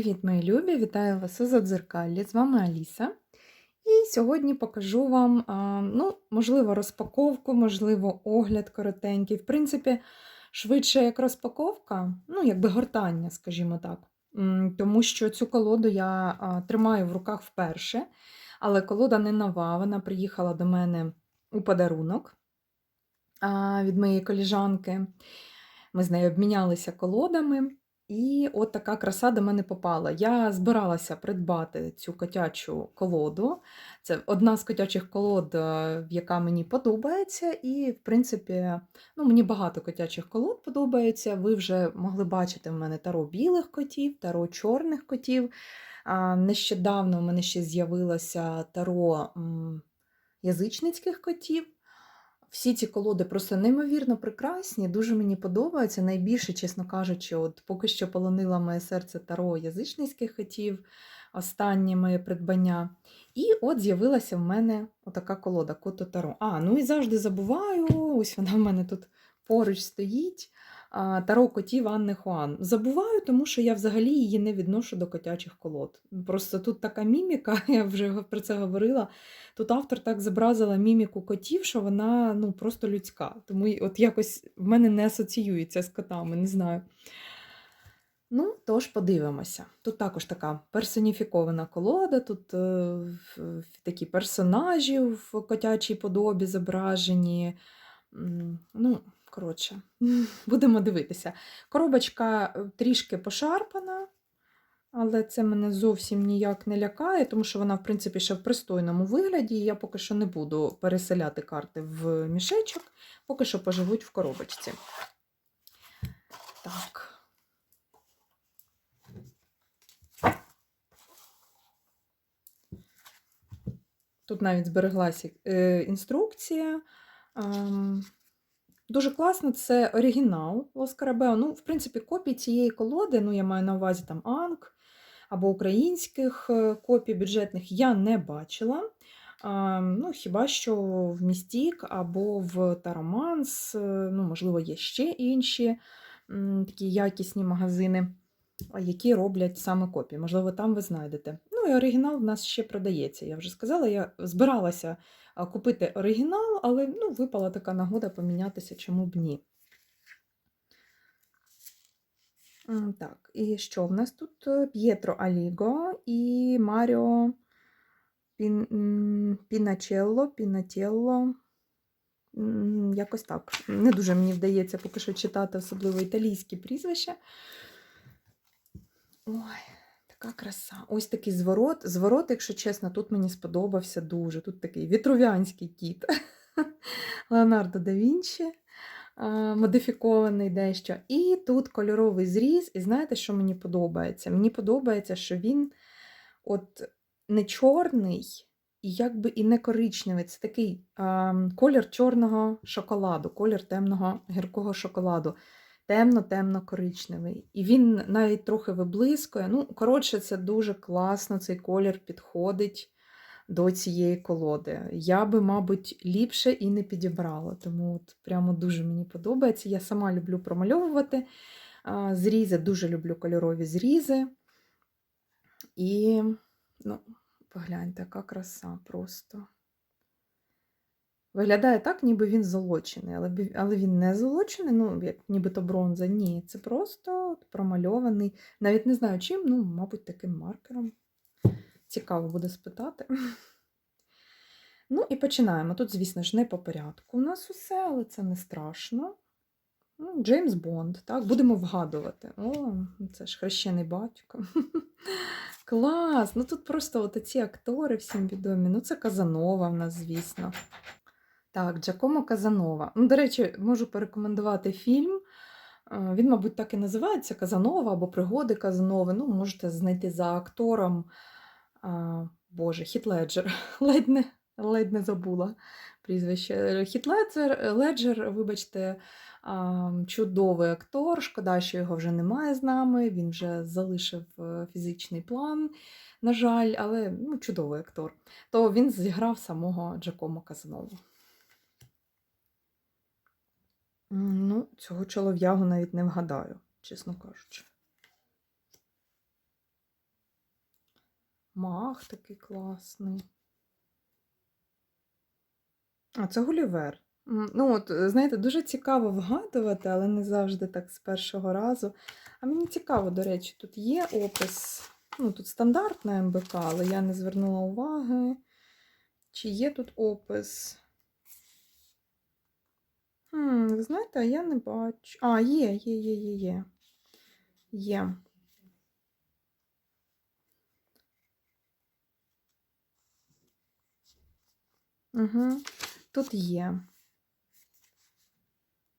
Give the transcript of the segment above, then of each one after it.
Привіт, мої любі! Вітаю вас у Задзеркаллі. З вами Аліса. І сьогодні покажу вам, ну, можливо, розпаковку, можливо, огляд коротенький. В принципі, швидше як розпаковка, ну, якби гортання, скажімо так. Тому що цю колоду я тримаю в руках вперше, але колода не нова, вона приїхала до мене у подарунок від моєї коліжанки. Ми з нею обмінялися колодами. І от така краса до мене попала. Я збиралася придбати цю котячу колоду. Це одна з котячих колод, е, яка мені подобається. І, в принципі, ну, мені багато котячих колод подобається. Ви вже могли бачити в мене таро білих котів, таро чорних котів. Нещодавно в мене ще з'явилося таро язичницьких котів. Всі ці колоди просто неймовірно прекрасні, дуже мені подобаються. Найбільше, чесно кажучи, от поки що полонила моє серце таро язичницьких хатів, останнє моє придбання. І от з'явилася в мене отака колода Кото Таро. А, ну і завжди забуваю, ось вона в мене тут поруч стоїть. Таро котів Анни Хуан. Забуваю, тому що я взагалі її не відношу до котячих колод. Просто тут така міміка, я вже про це говорила. Тут автор так зобразила міміку котів, що вона ну, просто людська. Тому от якось в мене не асоціюється з котами, не знаю. Ну, тож подивимося. Тут також така персоніфікована колода, тут е, такі персонажі в котячій подобі зображені. Ну, коротше, будемо дивитися. Коробочка е, трішки пошарпана, але це мене зовсім ніяк не лякає, тому що вона, в принципі, ще в пристойному вигляді. і Я поки що не буду переселяти карти в мішечок, поки що поживуть в коробочці. Так. Тут навіть збереглася е, інструкція. Дуже класно, це оригінал Лоскарабео. Ну, в принципі, копії цієї колоди, ну, я маю на увазі там Анк або українських е, копій бюджетних, я не бачила. А, ну, Хіба що в Містік або в Тароманс, е, ну, можливо, є ще інші такі якісні магазини, які роблять саме копії. Можливо, там ви знайдете. Ну і оригінал в нас ще продається. Я вже сказала, я збиралася купити оригінал, але ну, випала така нагода помінятися, чому б ні. Так, і що в нас тут? Е, П'єтро Аліго і Маріо Пін... Піначелло, Пінателло. Якось так. Не дуже мені вдається поки що читати, особливо італійські прізвища. Ой, така краса. Ось такий зворот. Зворот, якщо чесно, тут мені сподобався дуже. Тут такий вітрувянський кіт. Леонардо да Вінчі, модифікований дещо. І тут кольоровий зріз. І знаєте, що мені подобається? Мені подобається, що він от не чорний. І якби і не коричневий. Це такий а, колір чорного шоколаду, колір темного гіркого шоколаду темно-темно-коричневий. І він навіть трохи виблискує. Ну, коротше, це дуже класно, цей колір підходить до цієї колоди. Я би, мабуть, ліпше і не підібрала, тому от прямо дуже мені подобається. Я сама люблю промальовувати зрізи, дуже люблю кольорові зрізи. І, ну, погляньте, яка краса просто. Виглядає так, ніби він золочений, але, але він не золочений, ну, як нібито бронза. Ні, це просто промальований. Навіть не знаю чим, ну, мабуть, таким маркером. Цікаво буде спитати. Ну, і починаємо. Тут, звісно ж, не по порядку у нас усе, але це не страшно. Ну, Джеймс Бонд, так, будемо вгадувати. О, це ж хрещений батько. Клас! Ну тут просто от ці актори всім відомі. Ну, це Казанова в нас, звісно. Так, Джакомо Казанова. Ну, до речі, можу порекомендувати фільм. Е, Він, мабуть, так і називається Казанова або Пригоди Казанови. Ну, можете знайти за актором. а, Боже, Хіт Леджер. Ледь не, ледь не забула прізвище. Хіт Леджер, Леджер, вибачте, чудовий актор. Шкода, що його вже немає з нами. Він вже залишив е, фізичний план, на жаль, але ну, чудовий актор. То він зіграв самого Джакомо Казанову. М, Ну, цього чолов'ягу навіть не вгадаю, чесно кажучи. Мах такий класний. А, це Гулівер. Ну, от, е, знаєте, дуже цікаво вгадувати, але не завжди так з першого разу. А мені цікаво, до речі, тут є опис. Ну, тут стандартна МБК, але я не звернула уваги. Чи є тут опис? Ви знаєте, я не бачу. А, є, є, є, є, є. Є. Угу. Тут є.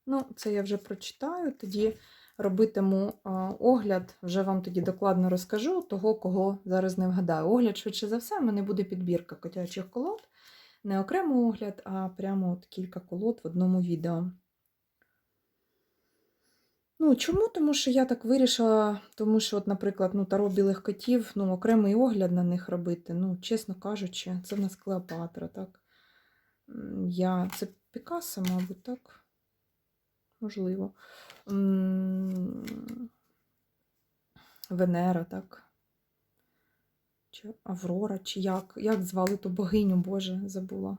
Ну, це я вже прочитаю, тоді робитиму огляд, вже вам тоді докладно розкажу того, кого зараз не вгадаю. Огляд, швидше за все, в мене буде підбірка котячих колод. Не окремо огляд, а прямо от кілька колод в одному відео. Ну, чому? Тому що я так вирішила, тому що, от, наприклад, ну, таро білих котів, ну, окремий огляд на них робити, ну, чесно кажучи, це в нас Клеопатра, так? Я... Це Пікассо, мабуть, так? Можливо. Венера, так? Чи Аврора, чи як? Як звали ту богиню, Боже, забула.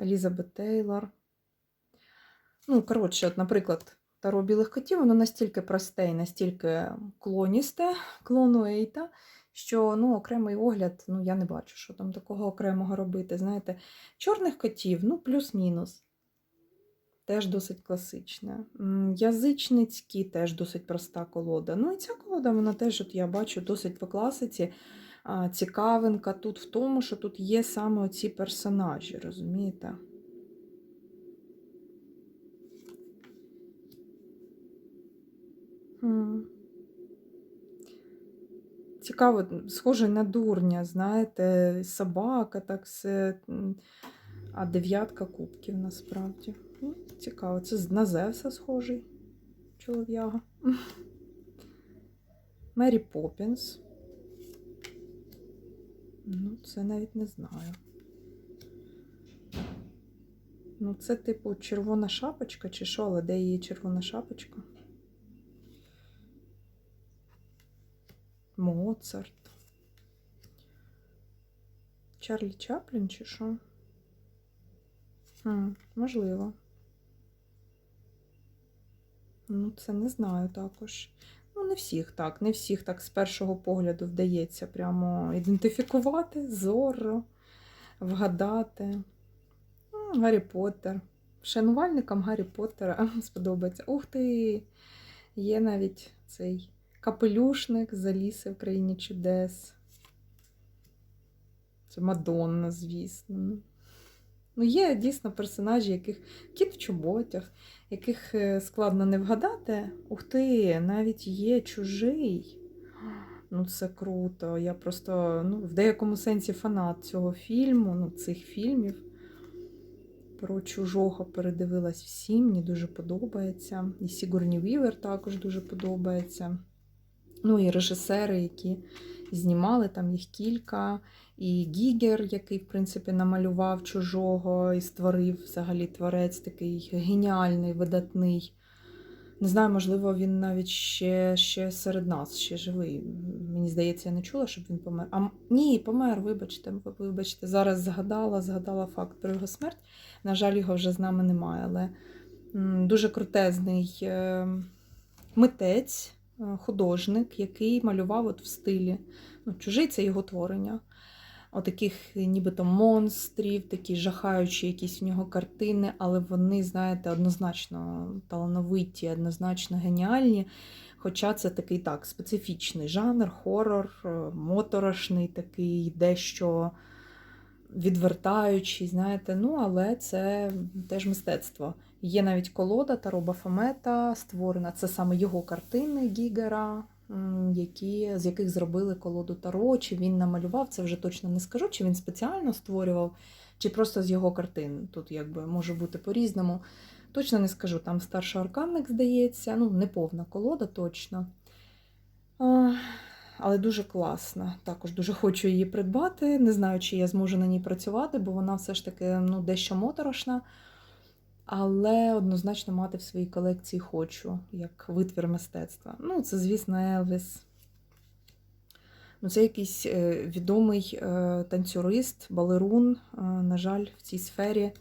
Елізабет Тейлор. Ну, коротше, от, наприклад, Таро білих котів, воно настільки просте і настільки клоністе, клону Ейта, що ну, окремий огляд, ну, я не бачу, що там такого окремого робити. Знаєте, чорних котів, ну, плюс-мінус. Теж досить класична. Язичницькі теж досить проста колода. Ну і ця колода, вона теж, от я бачу, досить по класиці. Цікавинка тут в тому, що тут є саме оці персонажі, розумієте? Цікаво, схоже на дурня, знаєте, собака, так все. А дев'ятка кубків насправді. Ну, цікаво, це на Зевса схожий чолов'яга. Мері Поппінс. Ну, це навіть не знаю. Ну, це, типу, червона шапочка, чи що, але де її червона шапочка? Моцарт. Чарлі Чаплін, чи що? Хм, можливо. Ну, це не знаю також. Ну, не всіх так, не всіх так з першого погляду вдається прямо ідентифікувати, зорро, вгадати. М, Гаррі Поттер. Шанувальникам Гаррі Поттера сподобається. Ух ти! Є навіть цей капелюшник з Аліси в країні чудес. Це Мадонна, звісно. Ну, є дійсно персонажі, яких кіт в чоботях, яких е, складно не вгадати. Ух ти, навіть є чужий. Ну, це круто. Я просто ну, в деякому сенсі фанат цього фільму, ну, цих фільмів. Про чужого передивилась всі, мені дуже подобається. І Сігурні Вівер також дуже подобається. Ну і режисери, які знімали, там їх кілька. І Гігер, який, в принципі, намалював чужого і створив взагалі творець такий геніальний, видатний. Не знаю, можливо, він навіть ще, ще серед нас, ще живий. Мені здається, я не чула, щоб він помер. А ні, помер, вибачте, вибачте. Зараз згадала, згадала факт про його смерть. На жаль, його вже з нами немає, але дуже крутезний е, митець, е, художник, який малював от в стилі. Ну, чужий це його творення. Отаких нібито монстрів, такі жахаючі якісь в нього картини, але вони, знаєте, однозначно талановиті, однозначно геніальні. Хоча це такий так, специфічний жанр, хорор, е, моторошний, такий, дещо відвертаючий, знаєте, ну, але це теж мистецтво. Є навіть колода Таро Бафомета, створена, це саме його картини Гігера, які, з яких зробили колоду Таро, чи він намалював, це вже точно не скажу, чи він спеціально створював, чи просто з його картин. Тут якби може бути по-різному. Точно не скажу, там старший арканник, здається, ну, не колода точно. Але дуже класна. Також дуже хочу її придбати. Не знаю, чи я зможу на ній працювати, бо вона все ж таки ну, дещо моторошна. Але однозначно мати в своїй колекції хочу, як витвір мистецтва. Ну, це, звісно, Елвіс. Ну, це якийсь е, відомий е, танцюрист, балерун. Е, на жаль, в цій сфері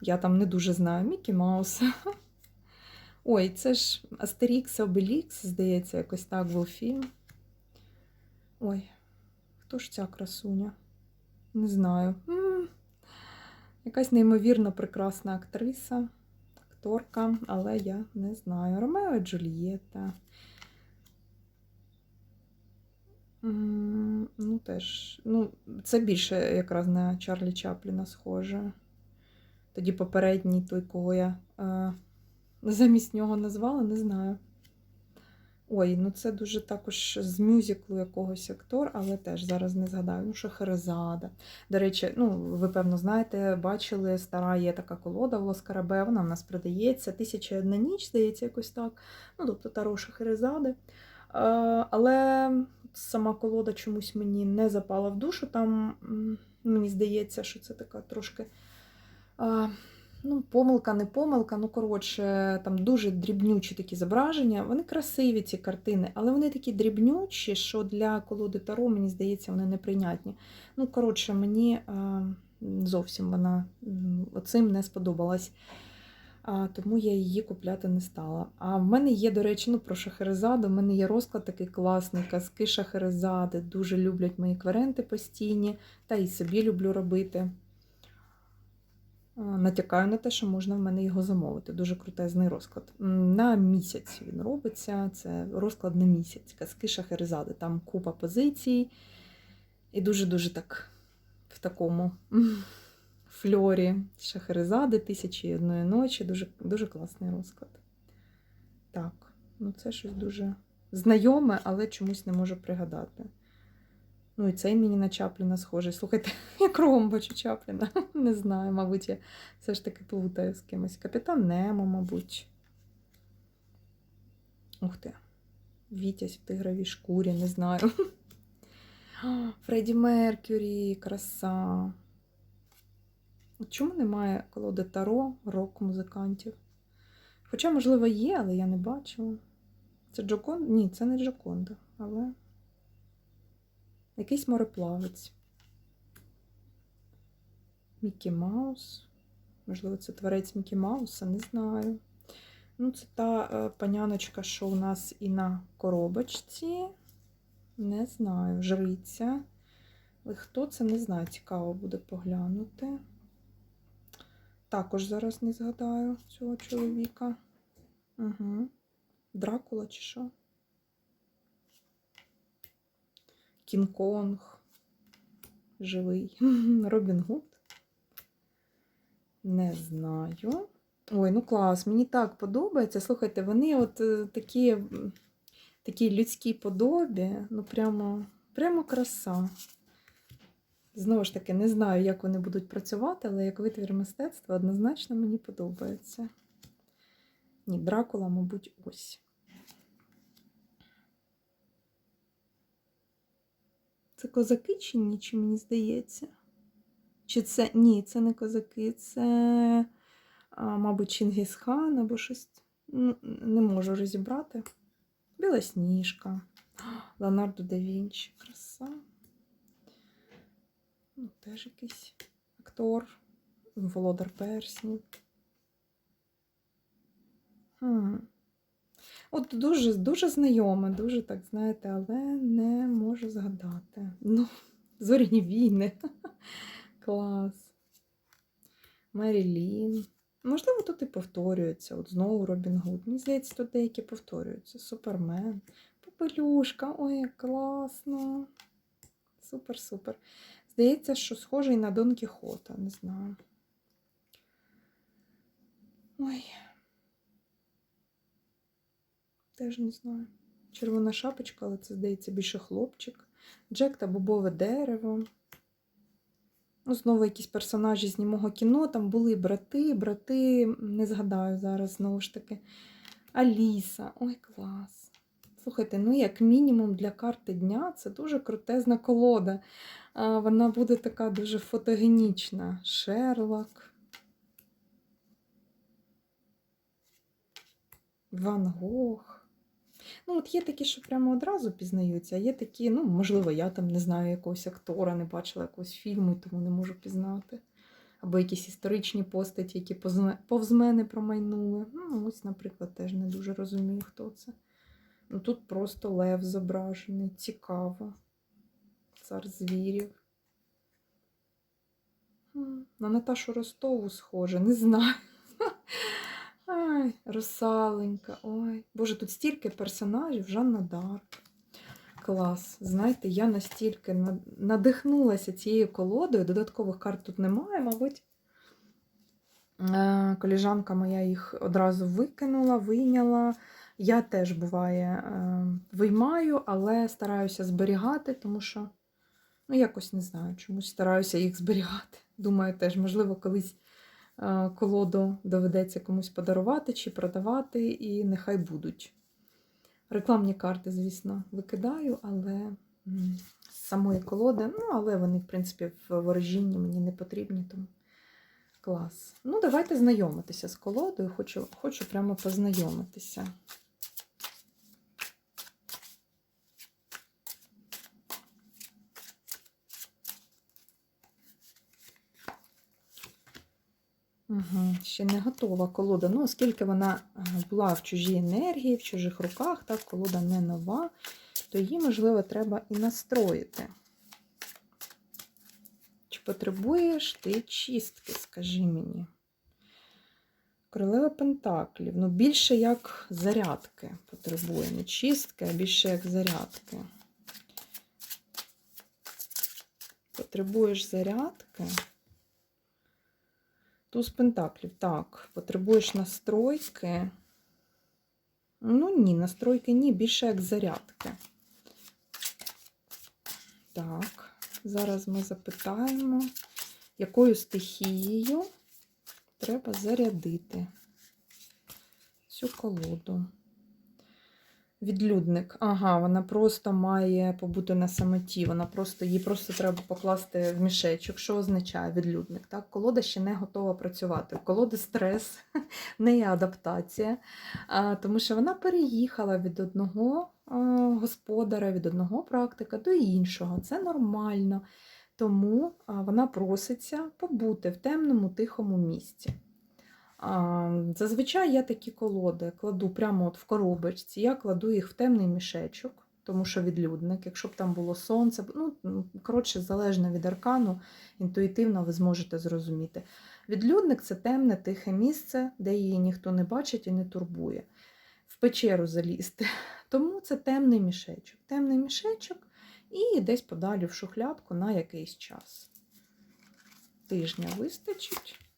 я там не дуже знаю. Мікі Маус. Ой, це ж Астерікс Обелікс, здається, якось так був фільм. Ой, хто ж ця красуня? Не знаю. М, Якась неймовірно прекрасна актриса, акторка, але я не знаю. Ромео і Джульєта. Ну, теж. Ну, це більше якраз на Чарлі Чапліна схоже. Тоді попередній той, кого я е, замість нього назвала, не знаю. Ой, ну це дуже також з мюзиклу якогось актор, але теж зараз не згадаю. Ну, Шахерезада. До речі, ну, ви, певно, знаєте, бачили, стара є така колода в Лоскарабе, вона в нас продається. Тисяча одна ніч, здається, якось так. Ну, тобто Таро Шахерезади. Але сама колода чомусь мені не запала в душу. Там мені здається, що це така трошки. Ну, помилка, не помилка, ну, коротше, там дуже дрібнючі такі зображення. Вони красиві, ці картини, але вони такі дрібнючі, що для колоди Таро, мені здається, вони неприйнятні. Ну, коротше, мені а, зовсім вона оцим не сподобалась. А, тому я її купляти не стала. А в мене є, до речі, ну про Шахерезаду, в мене є розклад такий класний, казки Шахерезади. Дуже люблять мої кваренти постійні, та і собі люблю робити. А, Натякаю на те, що можна в мене його замовити. Дуже крутезний розклад. На місяць він робиться. Це розклад на місяць. Казки Шахерезади. Там купа позицій. І дуже-дуже так в такому фльорі Шахерезади, Тисячі і одної ночі. Дуже, дуже класний розклад. Так, ну це щось дуже знайоме, але чомусь не можу пригадати. Ну, і цей мені на Чапліна схожий. Слухайте, я кругом бачу Чапліна. Не знаю, мабуть, я все ж таки плутаю з кимось. Капітан Немо, мабуть. Ух ти. Вітязь в тигровій шкурі, не знаю. Фредді Меркюрі, краса. Чому немає колоди Таро рок-музикантів? Хоча, можливо, є, але я не бачила. Це Джоконда? Ні, це не Джоконда, але якийсь мореплавець. Мікі Маус. Можливо, це творець Мікі Мауса, не знаю. Ну, це та е, паняночка, що у нас і на коробочці. Не знаю, жриця. Але хто це, не знаю, цікаво буде поглянути. Також зараз не згадаю цього чоловіка. Угу. Дракула чи що? Кінг-Конг. Живий. Робін Гуд. Не знаю. Ой, ну клас, мені так подобається. Слухайте, вони от е, такі, такі людські подобі, ну прямо, прямо краса. Знову ж таки, не знаю, як вони будуть працювати, але як витвір мистецтва однозначно мені подобається. Ні, Дракула, мабуть, ось. Це козаки чи ні, чи мені здається? Чи це. Ні, це не козаки, це, мабуть, Чингісхан або щось. Ну, Не можу розібрати. Білосніжка. Леонардо да Вінчі. Краса. Ну, теж якийсь актор. Володар Перснів. Хм. От дуже, дуже знайоме, дуже так, знаєте, але не можу згадати. Ну, зоряні війни. Клас. Мерілін. Можливо, тут і повторюється. От знову Робін Гуд. Мені здається, тут деякі повторюються. Супермен. Попелюшка. Ой, класно. Супер-супер. Здається, що схожий на Дон Кіхота, не знаю. Ой. Теж не знаю. Червона шапочка, але це, здається, більше хлопчик. Джек та бобове дерево. Ну, знову якісь персонажі з німого кіно. Там були брати, брати, не згадаю зараз, знову ж таки. Аліса. Ой, клас. Слухайте, ну, як мінімум для карти дня це дуже крутезна колода. Вона буде така дуже фотогенічна. Шерлок. Ван Гог. Ну, от є такі, що прямо одразу пізнаються, а є такі, ну, можливо, я там не знаю якогось актора, не бачила якогось фільму, тому не можу пізнати. Або якісь історичні постаті, які повз мене промайнули. Ну, ось, наприклад, теж не дуже розумію, хто це. Ну, тут просто лев зображений, цікаво. Цар звірів. На Наташу Ростову схоже, не знаю. Ай, русаленька. Ой. Боже, тут стільки персонажів, Жанна Дарк. Клас. Знаєте, я настільки надихнулася цією колодою. Додаткових карт тут немає, мабуть. Е, Коліжанка моя їх одразу викинула, вийняла. Я теж буває е, виймаю, але стараюся зберігати, тому що, ну, якось не знаю, чомусь стараюся їх зберігати. Думаю, теж, можливо, колись колоду доведеться комусь подарувати чи продавати, і нехай будуть. Рекламні карти, звісно, викидаю, але з самої колоди, ну, але вони, в принципі, в ворожінні мені не потрібні, тому клас. Ну, давайте знайомитися з колодою. Хочу, хочу прямо познайомитися. Ще не готова колода. Ну, оскільки вона е, була в чужій енергії, в чужих руках, так, колода не нова, то її, можливо, треба і настроїти. Чи потребуєш ти чистки, скажи мені? Королева Пентаклів. Ну, більше як зарядки потребує. Не чистки, а більше як зарядки. Потребуєш зарядки? Туз Пентаклів. Так, потребуєш настройки. Ну, ні, настройки ні, більше як зарядки. Так, зараз ми запитаємо, якою стихією треба зарядити цю колоду. Відлюдник. Ага, вона просто має побути на самоті. Вона просто, її просто треба покласти в мішечок. Що означає відлюдник? Так? Колода ще не готова працювати. Колоди стрес, в неї адаптація, тому що вона переїхала від одного господаря, від одного практика до іншого. Це нормально. Тому вона проситься побути в темному, тихому місці. Зазвичай я такі колоди кладу прямо от в коробочці, я кладу їх в темний мішечок, тому що відлюдник, якщо б там було сонце, ну, коротше, залежно від аркану, інтуїтивно ви зможете зрозуміти. Відлюдник це темне, тихе місце, де її ніхто не бачить і не турбує. В печеру залізти. Тому це темний мішечок. Темний мішечок і десь подалі в шухлядку на якийсь час. Тижня вистачить.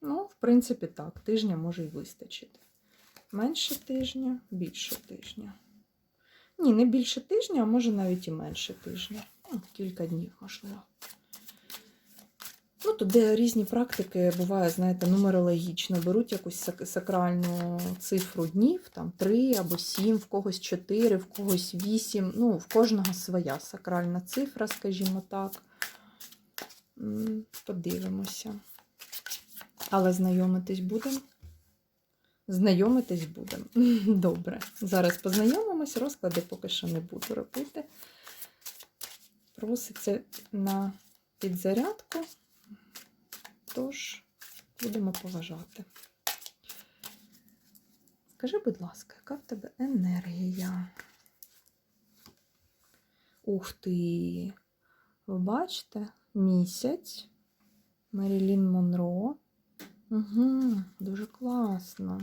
Ну, в принципі, так, тижня може й вистачити. Менше тижня, більше тижня. Ні, не більше тижня, а може навіть і менше тижня. Ну, кілька днів, можливо. Ну, тут де різні практики буває, знаєте, нумерологічно. Беруть якусь сак- сакральну цифру днів, там 3 або 7, в когось 4, в когось 8. Ну, в кожного своя сакральна цифра, скажімо так. Подивимося. Але знайомитись будемо. Знайомитись будемо. Добре. Зараз познайомимось, розклади поки що не буду робити. Проситься на підзарядку, тож будемо поважати. Скажи, будь ласка, яка в тебе енергія? Ух ти! Ви бачите? Місяць. Марілін Монро. Угу, дуже класно.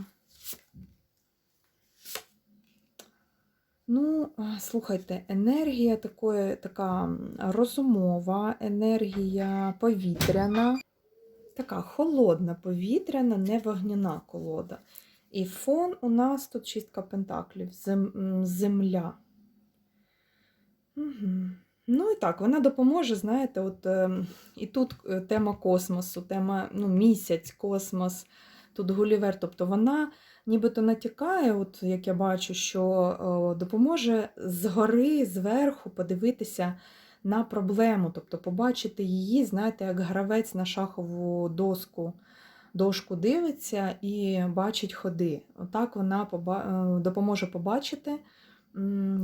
Ну, слухайте, енергія такої, така розумова, енергія повітряна, така холодна повітряна, не вогняна колода. І фон у нас тут шістка пентаклів, зем, земля. Угу. Ну і так, вона допоможе, знаєте, от ем, і тут е, тема космосу, тема ну, місяць, космос, тут Гулівер. Тобто вона нібито натякає, от як я бачу, що допоможе згори, зверху подивитися на проблему, тобто побачити її, знаєте, як гравець на шахову доску дошку дивиться і бачить ходи. Отак вона е, допоможе побачити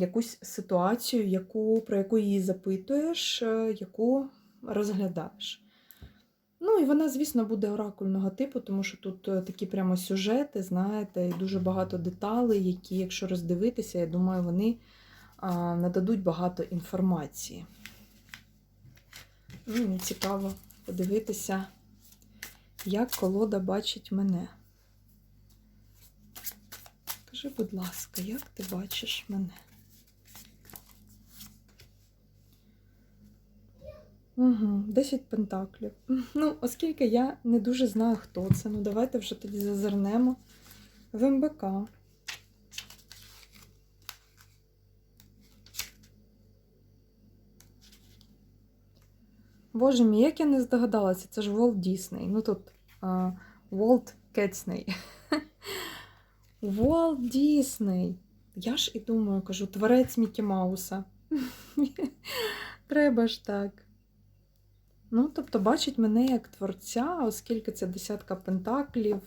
якусь ситуацію, яку, про яку її запитуєш, е, яку розглядаєш. Ну, і вона, звісно, буде оракульного типу, тому що тут е, такі прямо сюжети, знаєте, і дуже багато деталей, які, якщо роздивитися, я думаю, вони а, нададуть багато інформації. Ну, мені цікаво подивитися, як колода бачить мене. Скажи, будь ласка, як ти бачиш мене? Угу, 10 пентаклів. Ну, оскільки я не дуже знаю, хто це, ну давайте вже тоді зазирнемо в МБК. Боже мій, як я не здогадалася, це ж Волт Дісней. Ну тут Волт Кетсней. Волт Дісней. Я ж і думаю, кажу, творець Мікі Мауса. Треба ж так. Ну, тобто, бачить мене як творця, оскільки це десятка пентаклів,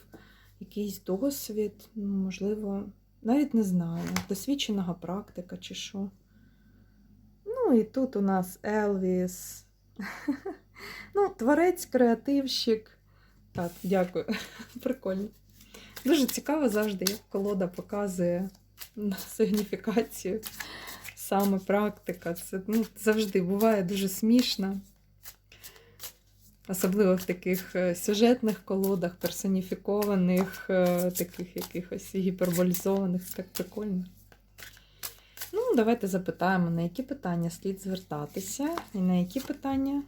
якийсь досвід, ну, можливо, навіть не знаю, досвідченого практика чи що. Ну, і тут у нас Елвіс. Ну, творець, креативщик. Так, дякую. Прикольно. Дуже цікаво завжди, як колода показує сигніфікацію. Саме практика. Це ну, завжди буває дуже смішно. Особливо в таких е, сюжетних колодах, персоніфікованих, е, таких якихось гіперболізованих, так прикольно. Ну, давайте запитаємо, на які питання слід звертатися, і на які питання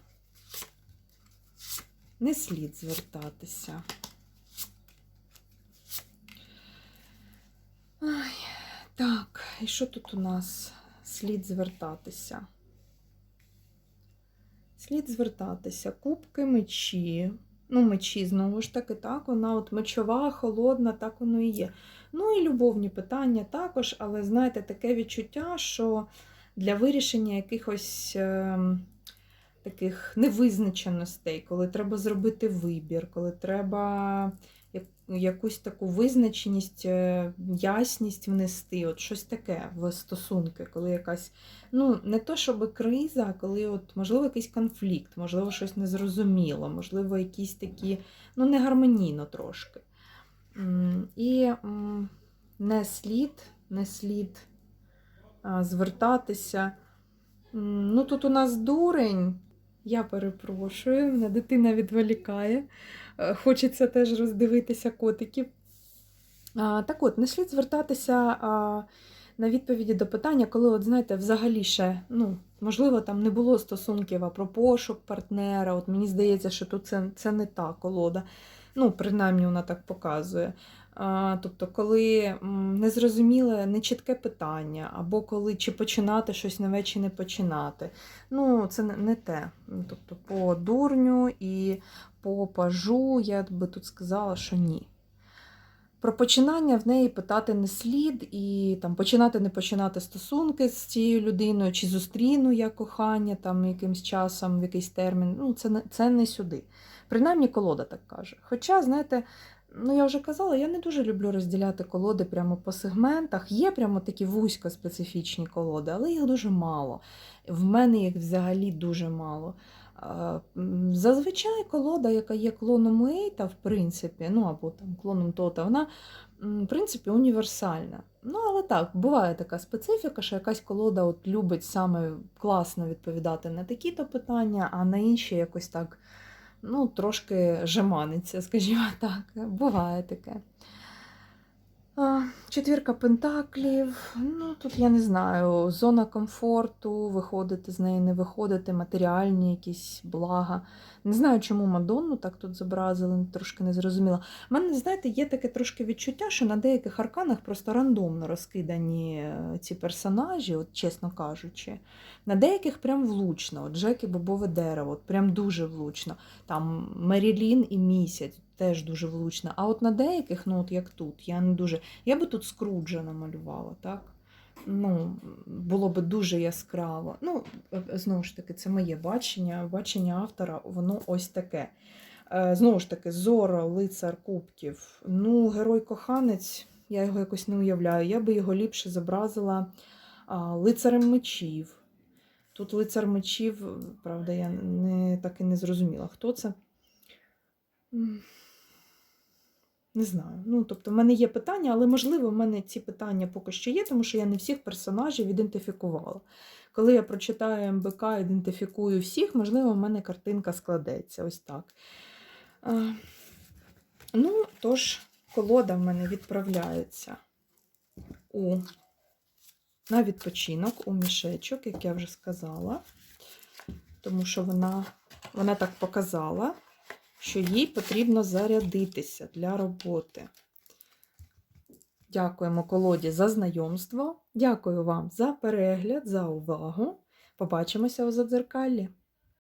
не слід звертатися. Ай, так, і що тут у нас слід звертатися? Слід звертатися. Кубки мечі. Ну, мечі, знову ж таки, так, вона от мечова, холодна, так воно і є. Ну і любовні питання також, але знаєте, таке відчуття, що для вирішення якихось е, таких невизначеностей, коли треба зробити вибір, коли треба якусь таку визначеність, е, ясність внести, от щось таке в стосунки, коли якась, ну, не то щоб криза, а коли, от, можливо, якийсь конфлікт, можливо, щось незрозуміло, можливо, якісь такі, ну, негармонійно трошки. І не слід, не слід звертатися. Ну, тут у нас дурень. Я перепрошую, мене дитина відволікає. Е, Хочеться теж роздивитися котиків. Так от, не слід звертатися на відповіді до питання, коли, от знаєте, взагалі ще, ну, можливо, там не було стосунків, а про пошук партнера. От мені здається, що тут це, це не та колода. Ну, принаймні, вона так показує. Тобто, коли незрозуміле, нечітке питання, або коли чи починати щось нове, чи не починати. Ну, це не, те. Ну, Тобто, по дурню і по пажу я би тут сказала, що ні. Про починання в неї питати не слід, і там починати не починати стосунки з цією людиною, чи зустріну я кохання там якимсь часом, в якийсь термін. Ну, це це не сюди. Принаймні, колода так каже. Хоча, знаєте, ну я вже казала, я не дуже люблю розділяти колоди прямо по сегментах. Є прямо такі вузько специфічні колоди, але їх дуже мало. В мене їх взагалі дуже мало. Зазвичай колода, яка є клоном Уейта, в принципі, ну або там клоном Тота, вона в принципі універсальна. Ну, але так, буває така специфіка, що якась колода от любить саме класно відповідати на такі-то питання, а на інші якось так ну, трошки жеманиться, скажімо так. Буває таке. Четвірка пентаклів. Ну, тут я не знаю, зона комфорту, виходити з неї, не виходити, матеріальні якісь блага. Не знаю, чому Мадонну так тут зобразили, трошки не зрозуміла. У мене, знаєте, є таке трошки відчуття, що на деяких арканах просто рандомно розкидані е, ці персонажі, от чесно кажучи. На деяких прям влучно. От Джекі Бобове дерево, от прям дуже влучно. Там Мерілін і місяць теж дуже влучно. А от на деяких, ну от як тут, я не дуже. Я би тут Скруджа намалювала, так? Ну, було би дуже яскраво. Ну, е, знову ж таки, це моє бачення. Бачення автора, воно ось таке. Е, Знову ж таки, Зора, лицар кубків. Ну, герой-коханець, я його якось не уявляю. Я би його ліпше зобразила лицарем мечів. Тут лицар мечів, правда, я не, так і не зрозуміла, хто це. Не знаю. Ну, тобто, в мене є питання, але можливо, в мене ці питання поки що є, тому що я не всіх персонажів ідентифікувала. Коли я прочитаю МБК, ідентифікую всіх, можливо, в мене картинка складеться. Ось так. А, ну, тож, колода в мене відправляється у, на відпочинок у мішечок, як я вже сказала. Тому що вона, вона так показала, що їй потрібно зарядитися для роботи. Дякуємо колоді за знайомство. Дякую вам за перегляд, за увагу. Побачимося у задзеркаллі.